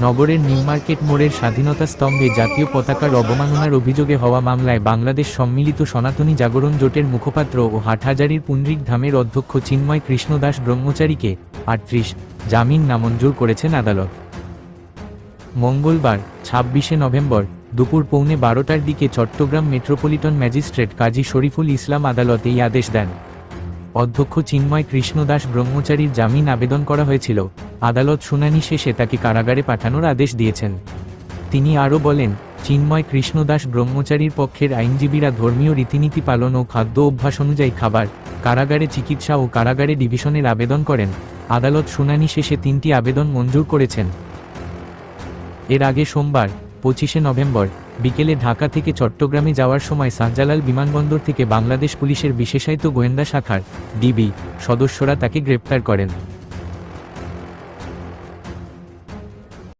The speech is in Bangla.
নগরের নিউমার্কেট মোড়ের স্বাধীনতা স্তম্ভে জাতীয় পতাকার অবমাননার অভিযোগে হওয়া মামলায় বাংলাদেশ সম্মিলিত সনাতনী জাগরণ জোটের মুখপাত্র ও হাটহাজারির পুণ্ডরিক ধামের অধ্যক্ষ চিন্ময় কৃষ্ণদাস ব্রহ্মচারীকে আটত্রিশ, জামিন নামঞ্জুর করেছেন আদালত। মঙ্গলবার, ছাব্বিশে নভেম্বর, দুপুর পৌনে বারোটার দিকে চট্টগ্রাম মেট্রোপলিটন ম্যাজিস্ট্রেট কাজী শরীফুল ইসলাম আদালত এই আদেশ দেন। অধ্যক্ষ চিন্ময় কৃষ্ণদাস ব্রহ্মচারীর জামিন আবেদন করা হয়েছিল। আদালত শুনানি শেষে তাকে কারাগারে পাঠানোর আদেশ দিয়েছেন। তিনি আরও বলেন, চিন্ময় কৃষ্ণদাস ব্রহ্মচারীর পক্ষের আইনজীবীরা ধর্মীয় রীতিনীতি পালন ও খাদ্য অভ্যাস অনুযায়ী খাবার, কারাগারে চিকিৎসা ও কারাগারে ডিভিশনের আবেদন করেন। আদালত শুনানি শেষে তিনটি আবেদন মঞ্জুর করেছেন। এর আগে সোমবার পঁচিশে নভেম্বর, বিকেলে ঢাকা থেকে চট্টগ্রামে যাওয়ার সময় শাহজালাল বিমানবন্দর থেকে বাংলাদেশ পুলিশের বিশেষায়িত গোয়েন্দা শাখার, ডিবি, সদস্যরা তাকে গ্রেপ্তার করেন।